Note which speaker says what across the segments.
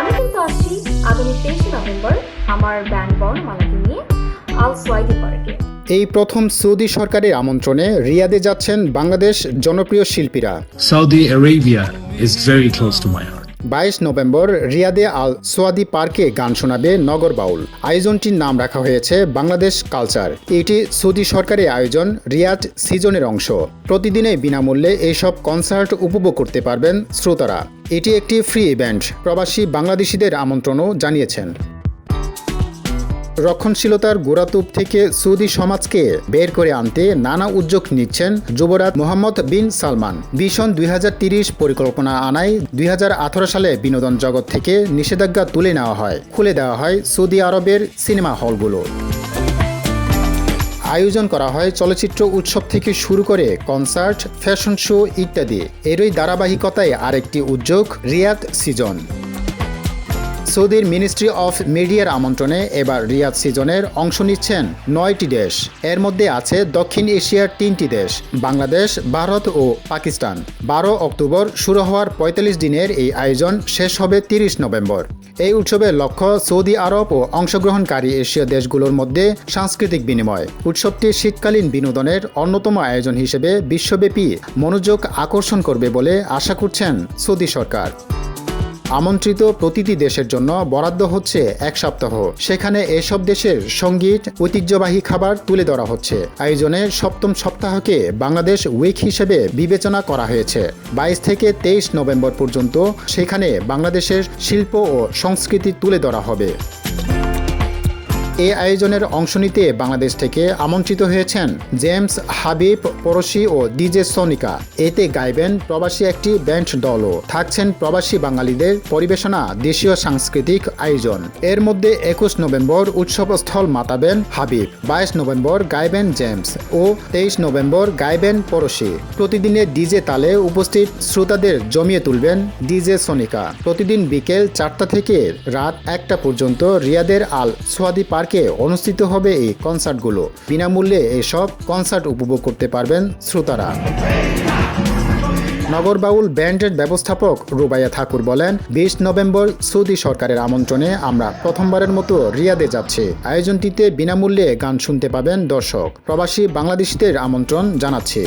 Speaker 1: আমি কিন্তু আসছি আগামী তেইশে নভেম্বর আমার ব্যান্ড বর্ণমালাকে নিয়ে আল সোয়াইদি পার্কে
Speaker 2: এই প্রথম সৌদি সরকারের আমন্ত্রণে রিয়াদে যাচ্ছেন বাংলাদেশ জনপ্রিয় শিল্পীরা
Speaker 3: Saudi Arabia is very close to my heart.
Speaker 2: বাইশ নভেম্বর রিয়াদে আল সোয়াদি পার্কে গান শোনাবে নগর বাউল। আয়োজনটির নাম রাখা হয়েছে বাংলাদেশ কালচার। এটি সৌদি সরকারের আয়োজন রিয়াদ সিজনের অংশ। প্রতিদিনে বিনামূল্যে এইসব কনসার্ট উপভোগ করতে পারবেন শ্রোতারা। এটি একটি ফ্রি ইভেন্ট। প্রবাসী বাংলাদেশিদের আমন্ত্রণও জানিয়েছেন। রক্ষণশীলতার গোড়াতুপ থেকে সৌদি সমাজকে বের করে আনতে নানা উদ্যোগ নিচ্ছেন যুবরাজ মোহাম্মদ বিন সালমান। ভীষণ দুই পরিকল্পনা আনায় দুই হাজার আঠারো সালে বিনোদন জগৎ থেকে নিষেধাজ্ঞা তুলে নেওয়া হয়। খুলে দেওয়া হয় সৌদি আরবের সিনেমা হলগুলো। আয়োজন করা হয় চলচ্চিত্র উৎসব থেকে শুরু করে কনসার্ট, ফ্যাশন শো ইত্যাদি। এরই ধারাবাহিকতায় আরেকটি উদ্যোগ রিয়াদ সিজন। সৌদির মিনিস্ট্রি অফ মিডিয়ার আমন্ত্রণে এবার রিয়াদ সিজনের অংশ নিচ্ছেন নয়টি দেশ। এর মধ্যে আছে দক্ষিণ এশিয়ার তিনটি দেশ, বাংলাদেশ, ভারত ও পাকিস্তান। বারো অক্টোবর শুরু হওয়ার ৪৫ দিনের এই আয়োজন শেষ হবে তিরিশ নভেম্বর। এই উৎসবের লক্ষ্য সৌদি আরব ও অংশগ্রহণকারী এশীয় দেশগুলোর মধ্যে সাংস্কৃতিক বিনিময়। উৎসবটি শীতকালীন বিনোদনের অন্যতম আয়োজন হিসেবে বিশ্বব্যাপী মনোযোগ আকর্ষণ করবে বলে আশা করছেন সৌদি সরকার। আমন্ত্রিত প্রতিটি দেশের জন্য বরাদ্দ হচ্ছে এক সপ্তাহ। সেখানে এসব দেশের সংগীত, ঐতিহ্যবাহী খাবার তুলে ধরা হচ্ছে। আয়োজনের সপ্তম সপ্তাহকে বাংলাদেশ উইক হিসেবে বিবেচনা করা হয়েছে। বাইশ থেকে তেইশ নভেম্বর পর্যন্ত সেখানে বাংলাদেশের শিল্প ও সংস্কৃতি তুলে ধরা হবে। এই আয়োজনের অংশ নিতে বাংলাদেশ থেকে আমন্ত্রিত হয়েছেন জেমস হাবিব পরশি ও ডিজে সনিকা। এতে গাইবেন প্রবাসী একটি ব্যান্ড দলও। থাকছেন প্রবাসী বাঙালিদের পরিবেশনা, দেশীয় সাংস্কৃতিক আয়োজন। এর মধ্যে একুশ নভেম্বর উৎসবস্থল মাতাবেন হাবিব, বাইশ নভেম্বর গাইবেন জেমস ও তেইশ নভেম্বর গাইবেন পরশি প্রতিদিনের ডিজে তালে উপস্থিত শ্রোতাদের জমিয়ে তুলবেন ডিজে সনিকা। প্রতিদিন বিকেল চারটা থেকে রাত একটা পর্যন্ত রিয়াদের আল সোয়াদি পার্কে অনুষ্ঠিত হবে এই কনসার্টগুলো। বিনামূল্যে এসব কনসার্ট উপভোগ করতে পারবেন শ্রোতারা। নগরবাউল ব্যান্ডের ব্যবস্থাপক রুবাইয়া ঠাকুর বলেন, বিশ নভেম্বর সৌদি সরকারের আমন্ত্রণে আমরা প্রথমবারের মতো রিয়াদে যাচ্ছি। আয়োজনটিতে বিনামূল্যে গান শুনতে পাবেন দর্শক। প্রবাসী বাংলাদেশিদের আমন্ত্রণ জানাচ্ছি।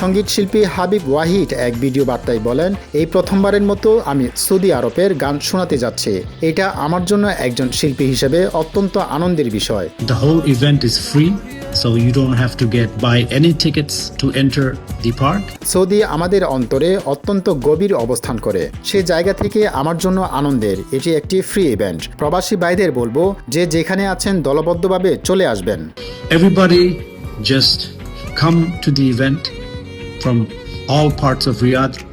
Speaker 2: সংগীত শিল্পী হাবিব ওয়াহিদ এক ভিডিও বার্তায় বলেন এই প্রথমবারের মতো আমি সৌদি আরবের গান শোনাতে যাচ্ছি। এটা আমার জন্য একজন শিল্পী হিসেবে অত্যন্ত আনন্দের বিষয়।
Speaker 3: The whole event is free, so you don't have to get buy any tickets to enter the park.
Speaker 2: Saudi আমাদের অন্তরে অত্যন্ত গভীর অবস্থান করে। সে জায়গা থেকে আমার জন্য আনন্দের। এটি একটি ফ্রি ইভেন্ট প্রবাসী ভাইদের বলব যে যেখানে আছেন দলবদ্ধভাবে চলে আসবেন।
Speaker 3: Everybody just come to the event from all parts of Riyadh